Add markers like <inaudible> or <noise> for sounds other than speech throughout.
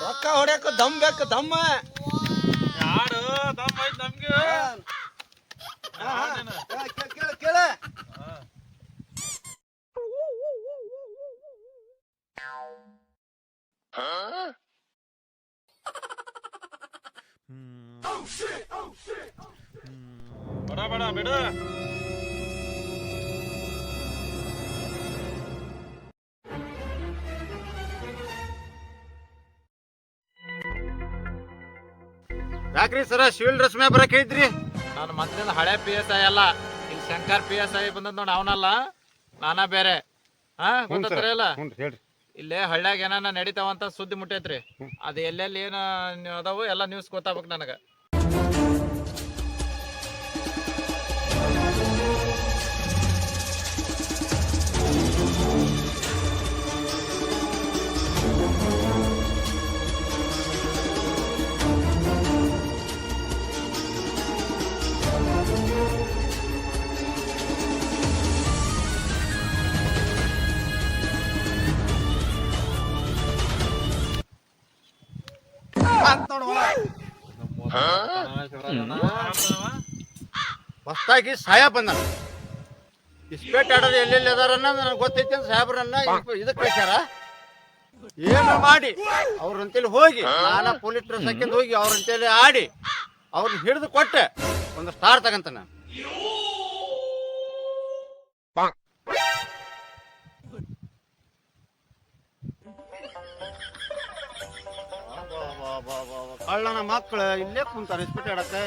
ರೊಕ್ಕ ಹೊಡ್ಯಾಕ ದಮ್ ಬೇಕು ದಮ್ಮ. ಯಾರು? ದಮ್ ಐತ್ ನಮ್ಗೆ. ಹಾ, ಹಾ. ಕೇಳ, ಕೇಳ, ಕೇಳ, ಕೇಳ ಬಡ ಬಡ ಬಿಡು. ಯಾಕ್ರಿ ಸರ ಸಿವಿಲ್ ಡ್ರೆಸ್ ಮ್ಯಾಗ ಬರಕ್ ಹೇಳಿದ್ರಿ ನಾನು ಮತ್ತಿಂದ ಹಳೆ ಪಿ ಎಸ್ ಐ ಅಲ್ಲ ಇಲ್ಲಿ ಶಂಕರ್ ಪಿ ಎಸ್ ಐ ಬಂದದ್ ನೋಡಿ ಅವನಲ್ಲ ನಾನಾ ಬೇರೆ. ಹಾ ಗೊತ್ತತ್ರ ಇಲ್ಲ? ಹ್ಞೂ ಹೇಳ್ರಿ. ಇಲ್ಲೇ ಹಳ್ಳ್ಯಾಗ ಏನಾನ ನಡೀತಾವಂತ ಸುದ್ದಿ ಮುಟ್ಟೈತ್ರಿ. ಅದು ಎಲ್ಲೆಲ್ಲಿ ಏನು ಅದಾವು ಎಲ್ಲ ನ್ಯೂಸ್ ಗೊತ್ತಾಗ್ಬೇಕು ನನಗೆ. ಹೊಸ್ದಾಗಿ ಸಾಯಬ್ ಬಂದ ಇಸ್ಪೇಟ್ ಆಡೋದು ಎಲ್ಲೆಲ್ಲಿ ಅದಾರ ಅನ್ನೋದು ನನಗೆ ಗೊತ್ತೈತಿ ಅಂತ ಸಾಹೇಬ್ರನ್ನ ಇದಕ್ಕೆ ಕಳ್ಸ್ಯಾರ? ಏನು ಮಾಡಿ? ಅವ್ರಂತೇಳಿ ಹೋಗಿ ನಾನ ಪೊಲೀಸ್ ಟ್ರೆಸ್ ಹಾಕಿಂದ ಹೋಗಿ ಅವ್ರಂತೇಳಿ ಆಡಿ ಅವ್ರನ್ನ ಹಿಡಿದು ಕೊಟ್ಟೆ. ಒಂದು ಸ್ಟಾರ್ ತಗಂತ ನಾನು. ಕಳ್ಳನ ಮಕ್ಕಳು ಇಲ್ಲೇ ಕುಂತಾರ ಇಸ್ಪಿಟ್ ಆಡಕ್ಕೆ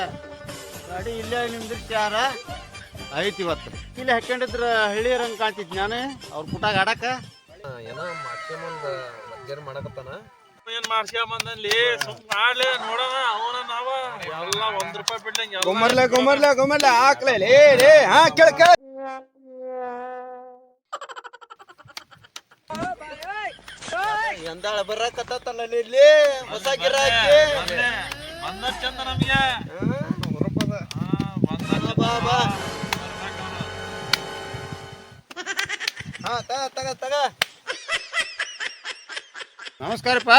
ಗಾಡಿ ಇಲ್ಲೇ ನಿಂದಿರ್ಸ್ಯಾರ ಐತಿ ಇವತ್ತು. ಇಲ್ಲಿ ಹಾಕೊಂಡಿದ್ರ ಹಳ್ಳಿ ರಂಗ್ ಕಾಣ್ತಿದ್ ನಾನು ಅವ್ರ ಪುಟಾಗ ಆಡಕ ಏನೋ ಮಾಡ್ಕೊಂಬಂದ ಮಜ್ಜರ್ ಮಾಡಕತ್ತಾನ. ಏನ್ ಮಾಡ್ಸ್ಕೊಂಬಂದಲ್ಲಿ ಸುಮ್ ಆಡ್ಲೇ ನೋಡೋಣ ಅವನ ನಾವ. ಎಲ್ಲ ಒಂದ್ ರೂಪಾಯಿ ಬಿಡ್ಲಂಗ ಗೊಮ್ಮರ್ಲೆ ಗೊಮ್ಮರ್ಲೆ ಗೊಮ್ಮರ್ಲೆ ಹಾಕ್ಲೇ ಲೇ ಲೇ ಹಾ ಕೇಳ ಕೇಳ. ಎಂದಾಳ ಬರಕತ್ತಲ್ಲ ಇಲ್ಲಿ? ಹೊಸ ಗಿರಾಕಿ. ಮೊನ್ನೆ ಬಂದ ಚಂದ ನಮ್ಗೆ ಹಾ, ಬಂದ ಬಾ, ಬಾ. ಹಾ ತಗ ತಗ ತಗ. ನಮಸ್ಕಾರಪ್ಪ.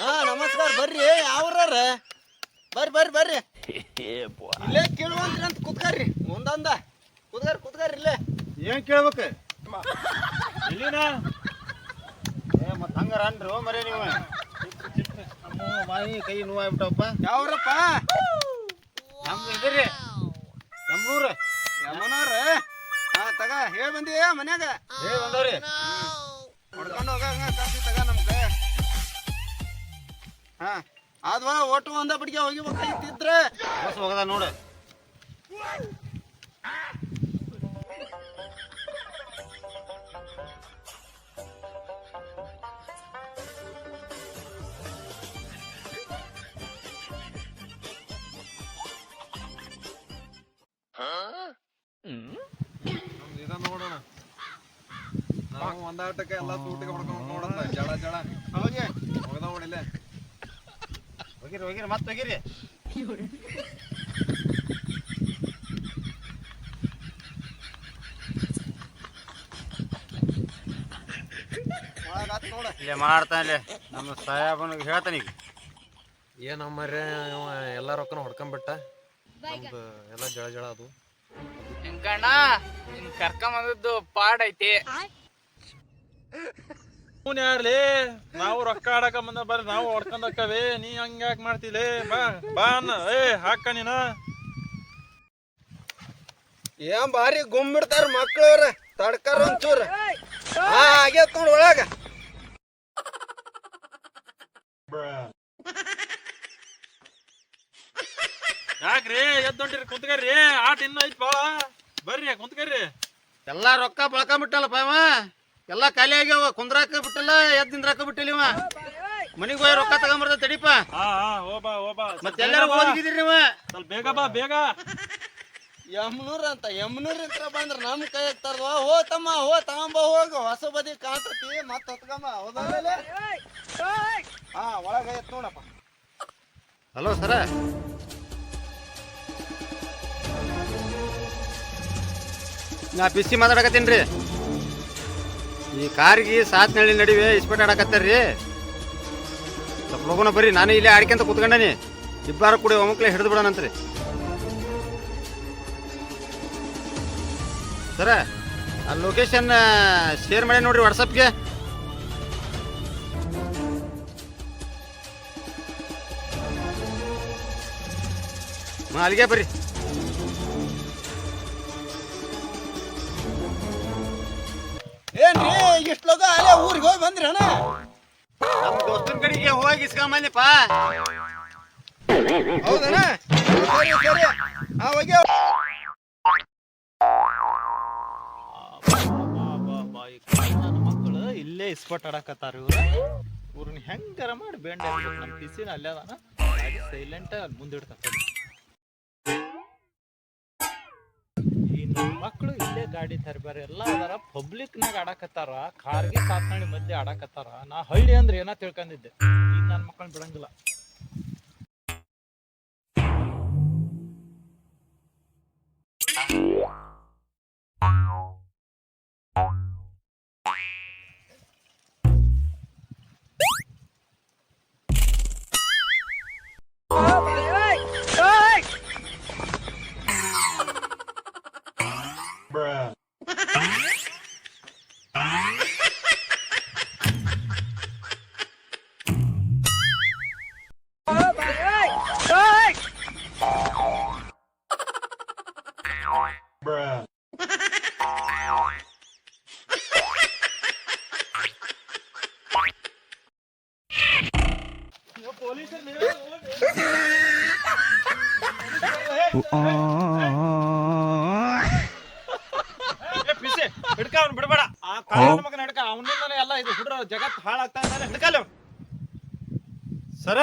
ಹಾ ನಮಸ್ಕಾರ. ಬರ್ರಿ ಯಾವ್ರ ಬರ್ರಿ ಬರ್ರಿ ಬರ್ರಿ. ಇಲ್ಲೇ ಕೇಳುವಂತ್ರಿ ಅಂತ ಕುತ್ಕಾರ್ರಿ. ಮುಂದಂದ. ಕುತ್ಕಾರ್ ಕುತ್ಕಾರ್ರಿ ಇಲ್ಲೇ. ಏನ್ ಕೇಳ್ಬೇಕು? ಇಲ್ಲಿನ? ಏ ಮತ್ ಹಂಗಾರ ಅನ್ರಿ ಓ ಮರೇ ನೀವು ಅಮ್ಮೋ, ಬಾಯಿ ಕೈ ನೋವಾಗ್ಬಿಟ್ಟವಪ್ಪ ಯಾವ್ರಪ್ಪ ನಮ್ದು ಇದ್ರಿ ನಮ್ಮೂರ ಯಮನವ್ರ ಹಾ ತಗ ಹೇಳ್ ಬಂದಿ ಮನ್ಯಾಗ ಹೇಳ್ ಬಂದವ್ರಿ ಹೊಡ್ಕೊಂಡು ಹೋಗ ಕಾಸಿ ತಗ ನಮ್ ಕೈ ಹಾ ಆದ್ವಾ ಒಟ್ಟು ಒಂದ ಬಿಡ್ಗೆ ಹೋಗಿಬೇಕಾಗಿತ್ತಿದ್ರೆ ಬಸ್ ಹೋಗದ ನೋಡು ನೋಡೋಣ ನಾವು ಒಂದಾಟಕ್ಕೆ ಎಲ್ಲ ತೂಟಿಗೆ ಹೊಡ್ಕೊಂಡು ನೋಡಂತ ಜಡ ಜಡ ಹೋಗಿ. ಹೋಗದ ನೋಡಿಲ್ಲ ಹೋಗಿರಿ ಹೋಗಿರಿ ಮತ್ತೆ ಹೋಗಿರಿ. ಇಲ್ಲೇ ಮಾಡ್ತಾನೆ ನಮ್ಮ ಸಾಹೇಬನಿಗೆ ಹೇಳ್ತಾನೆ ಈಗ. ಏನಮ್ಮರೇ ಎಲ್ಲ ರೊಕ್ಕನ ಹೊಡ್ಕೊಂಬಿಟ್ಟ. ನಮ್ದು ಎಲ್ಲ ಜಳ ಜಳ ಅದು. ಕಣ್ಣ ನಿನ್ ಕರ್ಕೊಂಬಂದದ್ದು ಪಾಡ್ ಐತಿ ಅವ್ನ್ ಯಾರ್ಲಿ ನಾವು ರೊಕ್ಕ ಆಡಕ ಬಂದ ಬರ್ರಿ ನಾವು ಹೊಡ್ಕೊಂಡ್ ನೀ ಹಂಗ ಯಾಕೆ ಮಾಡ್ತಿಲೇ? ಬಾ ಬಾ ಅನ್ನ ಏ ಹಾಕ ನೀನ. ಏನ್ ಬಾರಿ ಗುಮ್ಮಿರ್ತಾರ ಮಕ್ಕಳವ್ರ ತಡ್ಕಾರ ಒಂಚೂರ. ಹಾ ಆಗೇತ್ ನೋಡ್ ಒಳಗ. ಯಾಕ್ರಿ ಎದ್ದೊಂಟಿರಿ ಕುಂತ್ಕರ್ರಿ ಆಟ ಇನ್ನೂ ಐತ್ ಬಾಳ ಬರ್ರಿ ಕುಂತ್ಕರ್ರಿ? ಎಲ್ಲಾ ರೊಕ್ಕ ಬಳಕೊಂಬಿಟ್ಟಲ್ಲ ಪಾವ ಎಲ್ಲಾ ಖಾಲಿ ಆಗ್ಯಾವ ಕುಂದ್ರಾಕ ಬಿಟ್ಟಿಲ್ಲ ಎದ್ ನಿಂದ್ರಾಕ ಬಿಟ್ಟಿಲ್ಲ ಇವ? ಮನಿಗ್ ಹೋಗಿ ರೊಕ್ಕ ತಗೊಂಬರ್ದ ತಡಿಪ ಹಾ ಹಾ ಹೋಬಾ ಹೋಬಾ. ಮತ್ತೆ ಎಲ್ಲಾರು ಓದಿಗಿದ್ರಿ ನೀವ? ಸ್ವಲ್ಪ ಬೇಗ ಬಾ ಬೇಗ. ಯಮ್ನೂರ್ ಅಂತ ಯಮ್ನೂರ್ ಅಂತ ಬಂದ್ರ ನಮ್ ಕೈ ತರ್ವ ಹೋ ತಮ್ಮ ಹೋ ತಗೊಂಬ ಹೋಗ. ಹೊಸ ಬದಿ ಕಾಣ್ತತಿ ಮತ್ತ ಹೊತ್ಕಮ್ಮ. ಹೌದಲ್ಲ ಹಾ ಒಳಗ ಐತ್ ನೋಡಪ್ಪ. Hello sir. ನಾ ಬಿಸಿ ಮಾತಾಡಕತ್ತೀನಿ ರೀ. ಈ ಕಾರಿಗೆ ಸಾತ್ ನಡುವೆ ಇಸ್ಪೆಟ್ ಆಡಕತ್ತಾರ್ರಿ. ಸ್ವಲ್ಪ ಹೋಗೋಣ ಬರ್ರಿ, ನಾನು ಇಲ್ಲೇ ಆಡ್ಕೊಂತ ಕೂತ್ಕೊಂಡನಿ. ಇಬ್ಬರು ಕೂಡ ಒಮ್ಮಕ್ಲೆ ಹಿಡಿದು ಬಿಡೋಣಂತ್ರಿ ಸರ, ಆ ಲೊಕೇಶನ್ ಶೇರ್ ಮಾಡಿ ನೋಡ್ರಿ ವಾಟ್ಸಪ್ಗೆ ಹಾಂ ಅಲ್ಲಿಗೆ ಬರ್ರಿ. ಏನ್ರಿ ಇಷ್ಟ ಲೋಕ ಅಲ್ಲೇ ಊರಿಗೆ ಹೋಗಿ ಬಂದ್ರಿ ಅಣ್ಣ ನಮ್ಮ ದೋಸ್ತನ ಕಡೆಗೆ ಹೋಗಿ ಇಸ್ಕೊಂಬಂದಿಪ್ಪ ಹೌದಣ್ಣ ಸರಿ ಸರಿ. ಆ ಹೋಗಿ ಮಕ್ಕಳು ಇಲ್ಲೇ ಇಸ್ಪಟ್ ಆಡಕತ್ತಾರ ಇವ್ರು. ಇವ್ರನ್ನ ಹೆಂಗಾರ ಮಾಡಿ ಬೇಂಡ ನಮ್ಮ ಪಿಸಿನ ಅಲ್ಲೇ ಅದಾನ ಸೈಲೆಂಟ್ ಅಲ್ಲಿ ಮುಂದಿಡ್ತಾರೆ ಗಾಡಿ ತರಬೇರೆ ಎಲ್ಲ ಅದರ. ಪಬ್ಲಿಕ್ನಾಗ ಆಡಾಕತ್ತಾರ ಕಾರ್ಗೆ ಸಾತ್ನಳ್ಳಿ ಮಧ್ಯೆ ಆಡಾಕತ್ತಾರ. ನಾ ಹಳ್ಳಿ ಅಂದ್ರೆ ಏನೋ ತಿಳ್ಕೊಂಡಿದ್ದೆ. ಈಗ ನನ್ನ ಮಕ್ಕಳನ್ನ ಬಿಡಂಗಿಲ್ಲ. ಹಿಡ್ಕ ಅವ್ನು ಬಿಡಬೇಡ. ಆ ಕಾರಣ ಮಗನ ಹಿಡ್ಕ ಅವನಿಂದನೇ ಎಲ್ಲ ಇದು ಹುಡ್ರ ಜಗತ್ ಹಾಳಾಗ್ತಾ ಇದ್ದಾನೆ ಹಿಡ್ಕಲ್ಲ ಸರ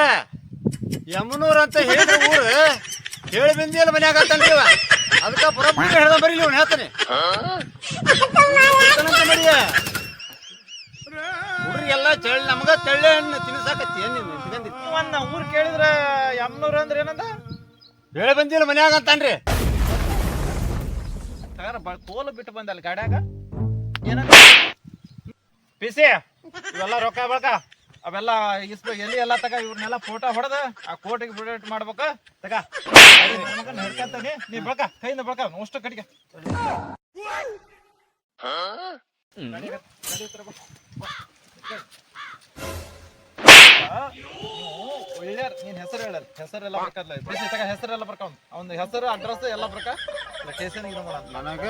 ಯಮನೂರ್ ಅಂತ ಹೇಳಿದ ಊರು ಹೇಳಿ ಬಿಂದಿಯಲ್ಲ ಮನ್ಯಾಗ ಅಂತನ್ರಿ ಅದಕ್ಕೆ ಅದಕ್ಕ ಬರೋಬ್ಬರಿ ಹೇಳ್ದ ಬರೀ ನೀವು ಹೇಳ್ತಾನೆ. ಹುಡ್ರಿಗೆಲ್ಲ ಚಳ್ಳಿ ನಮಗ ಚಳ್ಳೆ ಹಣ್ಣು ತಿನ್ಸಾಕತ್ತಿ ನೀನು ಊರ್ ಕೇಳಿದ್ರ ಎಮ್ನೂರ ಅಂದ್ರೆ ಏನಂದ? ಬೆಳೆ ಬಂದಿಲ್ಲ ಮನ್ಯಾಗ ಅಂತಾನ್ರಿ. ತಗಾರ ಬ ಕೋಲು ಬಿಟ್ಟು ಬಂದ ಅಲ್ಲಿ ಗಾಡ್ಯಾಗ. ಏನಂದ? ಪಿಸಿ ಇವೆಲ್ಲ ರೊಕ್ಕ ಬಳಕ. ಅವೆಲ್ಲ ಇಸ್ಬೇಕು ಎಲ್ಲಿ ಎಲ್ಲ ತಗ ಇವ್ರನ್ನೆಲ್ಲ ಫೋಟೋ ಹೊಡೆದ. ಆ ಕೋಟಿಗೆ ಪ್ರೊಡಕ್ಟ್ ಮಾಡ್ಬೇಕ. ತಗ. ನಡ್ಕಂತಾನೆ ನೀ ಬಳಕ ಕೈಯಿಂದ ಬಳಕ ಅಷ್ಟು ಕಟ್ಟಿಗೆ. ಒಳ್ಳೆ ನೀನ್ ಹೆಸರು ಹೇಳಲ್ಲ ಹೆಸರೆಲ್ಲ ಬರ್ಕಲ್ಲ ಪಿಸಿ ತಗ ಎಲ್ಲ ಬರ್ಕೊಂಡ್ ಅವ್ನ. ಹೆಸರು ಅಡ್ರೆಸ್ ಎಲ್ಲ ಬರ್ಕ. ಲೊಕೇಶನ್ ಇದು ಮಾಡೋಣ ನನಗ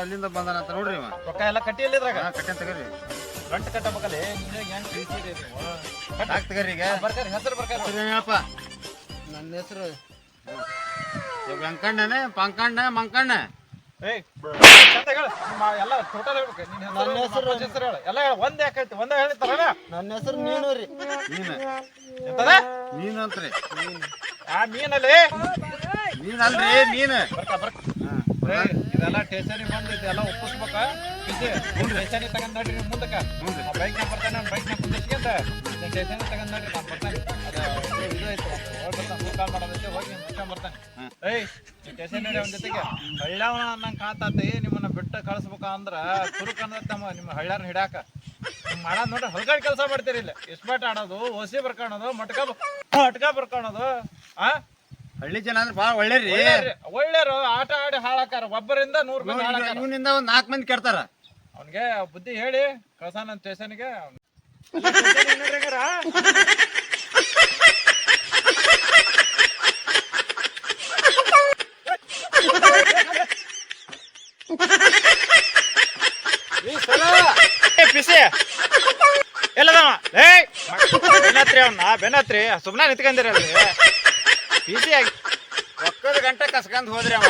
ಅಲ್ಲಿಂದ ಬಂದಾನಂತ ನೋಡ್ರಿ ಇವ. ರೊಕ್ಕ ಎಲ್ಲ ಕಟ್ಟಿಯಲ್ಲಿ ಇದ್ರಾಗ ಹಾ, ಕಟ್ಟೆನ್ ತಗರಿ ಗಂಟು ಕಟ್ಟಬೇಕಲ್ಲಿ ನಿಮಗೆ ಹೆಂಗ್ ನೀವು ಹಾಕ್ ತಗರಿ ಈಗ. ಬರ್ಕಾರಿ ಹೆಸರು ಬರ್ಕಾರಿ ಏನಪ್ಪ ನನ್ನ ಹೆಸರು ವೆಂಕಣ್ಣನೆ ಪಂಕಣ್ಣ ಮಂಕಣ್ಣ. ಏಯ್ ಅಂತ ಹೇಳು. ನಿಮ್ಮ ಎಲ್ಲ ಟೋಟಲ್ ಹೇಳ್ಬೇಕು. ನಿನ್ನ ಹೆಸರು ಹೆಸರು ಹೇಳು. ಎಲ್ಲ ಹೇಳು. ಒಂದೇ ಯಾಕೈತಿ ಒಂದೇ ನನ್ನ ಹೆಸರು ಮೀನು ರೀ. ನೀನ ಎಂತದ? ನೀನ್ ಅಂತ್ರಿ ಆ ಮೀನಲ್ಲಿ? ಮೀನ್ ಅಲ್ರಿ ಮೀನ್. ಬರ್ಕ ಬರ್ಕ. ಇದೆಲ್ಲ ಸ್ಟೇಷನಿಗೆ ಬಂದು ಇದೆಲ್ಲ ಒಪ್ಪಿಸ್ಬೇಕ? ಸ್ಟೇಷನಿಗೆ ತಗೊಂಡ್ ನೋಡ್ರಿ ಮುಂದಕ್ಕ. ಬೈಕ್ ಬರ್ತಾನೆ ಬೈಕ್ ನಾಗ ಕುಂದಿಸ್ಕೊಂಡ ಸ್ಟೇಷನಿಗೆ ತಗೊಂಡ್ ನೋಡ್ರಿ ನಾನು ಬರ್ತಾನೆ. ಸ್ಟೇಷನ್ ನಡಿ ಅವನ ಜೊತೆಗೆ ಹಳ್ಳವನ ಅನ್ನಂಗ್ ಕಾತಾತಿ ನಿಮ್ಮನ್ನ ಬಿಟ್ಟು ಕಳಿಸ್ಬೇಕ ಅಂದ್ರ ತುರುಕ್ ಅನ್ನತ್ತಮ್ಮ ನಿಮ್ಮ ಹಳ್ಳಾರ ಹಿಡಾಕ ಹಿಂಗ್ ಮಾಡೋದ್ ನೋಡ್ರಿ ಹಲ್ಗಾಡ್ ಕೆಲಸ ಮಾಡ್ತೀರಿ ಇಲ್ಲಿ. ಇಸ್ಪಾಟ್ ಆಡೋದು ಓಸಿ ಬರ್ಕೊಳೋದು ಮಟ್ಕ ಮಟ್ಕ ಬರ್ಕೊಳೋದು ಆ? ಹಳ್ಳಿ ಜನ ಅಂದ್ರೆ ಭಾಳ ಒಳ್ಳೇರಿ ಒಳ್ಳೇರು ಆಟ ಆಡಿ ಹಾಳಾಕಾರ ಒಬ್ಬರಿಂದ ನೂರ್ ಮಂದಿ ಹಾಳಾಕಾರ ಇವನಿಂದ ಒಂದ್ ನಾಲ್ಕು ಮಂದಿ ಕೆಡ್ತಾರ. ಅವ್ನಿಗೆ ಬುದ್ಧಿ ಹೇಳಿ ಕಳ್ಸಾನ ಸ್ಟೇಷನ್ಗೆ. <laughs> ಪಿಸಿ. ಎಲ್ಲದವ? ಏಯ್ ಬೆನ್ನತ್ರಿ ಅವ್ನ, ಬೆನ್ನತ್ರಿ. ಸುಮ್ಮನೆ ನಿಂತ್ಕೊಂಡಿರಲ್ರಿ ಪಿಸಿ ಆಗಿ ಒಕ್ಕದ ಗಂಟೆ ಕಸ್ಕೊಂಡ್ ಹೋದ್ರಿ ಅವ.